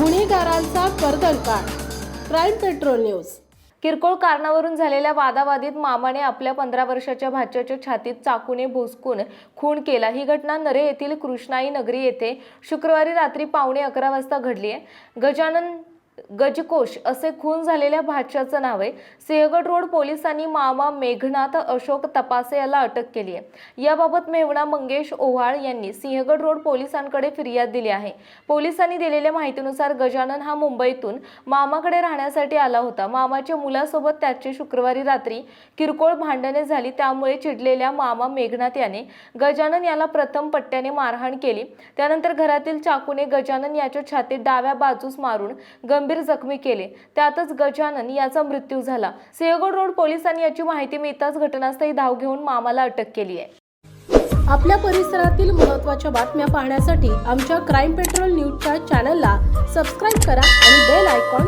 गुन्हेगारांचा कर्दळकाळ crime patrol news. किरकोळ कारणावरून झालेल्या वादावादीत मामाने आपल्या पंधरा वर्षाच्या भाच्याच्या छातीत चाकूने भोसकून खून केला. ही घटना नरे येथील कृष्णाई नगरी येथे शुक्रवारी रात्री पावणे अकरा वाजता घडली आहे. गजानन गजकोश असे खून झालेल्या भाच्याचं नाव आहे. सिंहगड रोड पोलिसांनी मामा मेघनाथ अशोक तपासे याला अटक केली आहे. याबाबत मेवणा मंगेश ओव्हाळ यांनी सिंहगड रोड पोलिसांकडे फिर्याद दिली आहे. पोलिसांनी दिलेल्या माहितीनुसार गजानन हा मुंबईतून मामाकडे राहण्यासाठी आला होता. मामाच्या मुलासोबत त्याची शुक्रवारी रात्री किरकोळ भांडणे झाली. त्यामुळे चिडलेल्या मामा मेघनाथ याने गजानन याला प्रथम पट्ट्याने मारहाण केली. त्यानंतर घरातील चाकूने गजानन याच्या छातीत डाव्या बाजूस मारून गंभीर जखमी केले. त्यातच गजानन याचा मृत्यू झाला. सिंहगड रोड पोलिसांनी याची माहिती मिळताच घटनास्थळी धाव घेऊन मामाला अटक केली आहे. आपल्या परिसरातील महत्त्वाच्या बातम्या पाहण्यासाठी आमच्या क्राईम पेट्रोल न्यूजच्या चॅनलला सबस्क्राईब करा आणि बेल आयकॉन